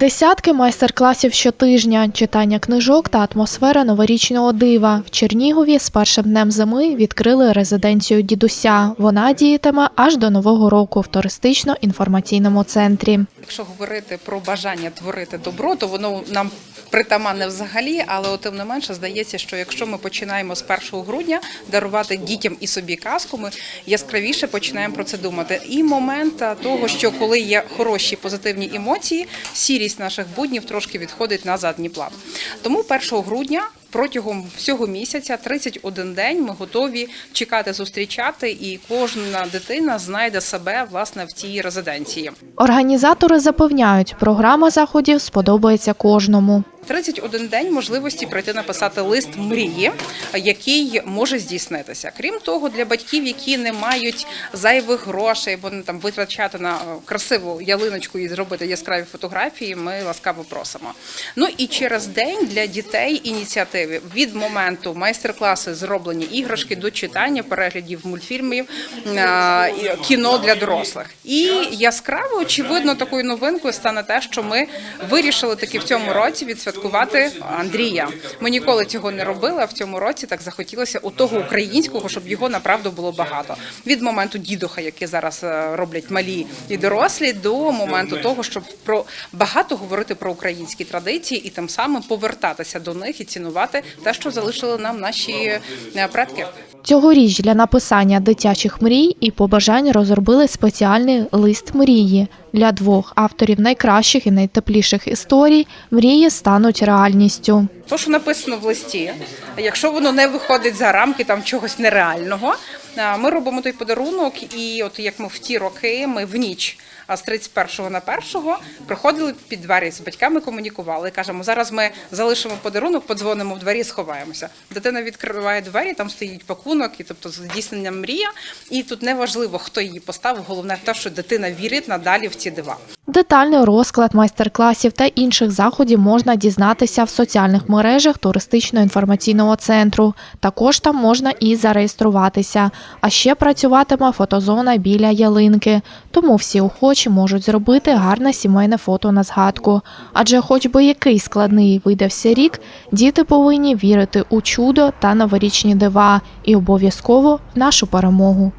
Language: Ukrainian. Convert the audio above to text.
Десятки майстер-класів щотижня, читання книжок та атмосфера новорічного дива. В Чернігові з першим днем зими відкрили резиденцію дідуся. Вона діятиме аж до нового року в туристично-інформаційному центрі. Якщо говорити про бажання творити добро, то воно нам притаманне взагалі, але тим не менше здається, що якщо ми починаємо з 1 грудня дарувати дітям і собі казку, ми яскравіше починаємо про це думати. І момент того, що коли є хороші позитивні емоції, сірість наших буднів трошки відходить на задній план. Тому 1 грудня. Протягом всього місяця, 31 день, ми готові чекати, зустрічати, і кожна дитина знайде себе власне в цій резиденції. Організатори запевняють, програма заходів сподобається кожному. 31 день можливості прийти написати лист мрії, який може здійснитися. Крім того, для батьків, які не мають зайвих грошей, бо не там витрачати на е, красиву ялиночку і зробити яскраві фотографії, ми ласкаво просимо. Ну і через день для дітей ініціативи від моменту майстер-класи зроблені іграшки до читання, переглядів мультфільмів, е, кіно для дорослих. І яскраво очевидно такою новинкою стане те, що ми вирішили таки в цьому році відсвяткувати Андрія. Ми ніколи цього не робили. А в цьому році так захотілося у того українського, щоб його направду було багато. Від моменту дідуха, який зараз е, роблять малі і дорослі, до моменту того, щоб про багато говорити про українські традиції і тим самим повертатися до них і цінувати те, що залишили нам наші е, предки. Цьогоріч для написання дитячих мрій і побажань розробили спеціальний лист мрії. Для двох авторів найкращих і найтепліших історій мрії стануть реальністю. То, що написано в листі, якщо воно не виходить за рамки там чогось нереального, ми робимо той подарунок, і от як ми в ті роки, ми в ніч. А з 31 на 1 приходили під двері з батьками, комунікували. Кажемо, зараз ми залишимо подарунок, подзвонимо в двері, сховаємося. Дитина відкриває двері, там стоїть пакунок, і тобто здійснення мрія. І тут не важливо, хто її поставив. Головне те, що дитина вірить надалі в ці дива. Детальний розклад майстер-класів та інших заходів можна дізнатися в соціальних мережах туристично-інформаційного центру. Також там можна і зареєструватися. А ще працюватиме фотозона біля ялинки. Тому всі охочі можуть зробити гарне сімейне фото на згадку. Адже, хоч би який складний видався рік, діти повинні вірити у чудо та новорічні дива і обов'язково в нашу перемогу.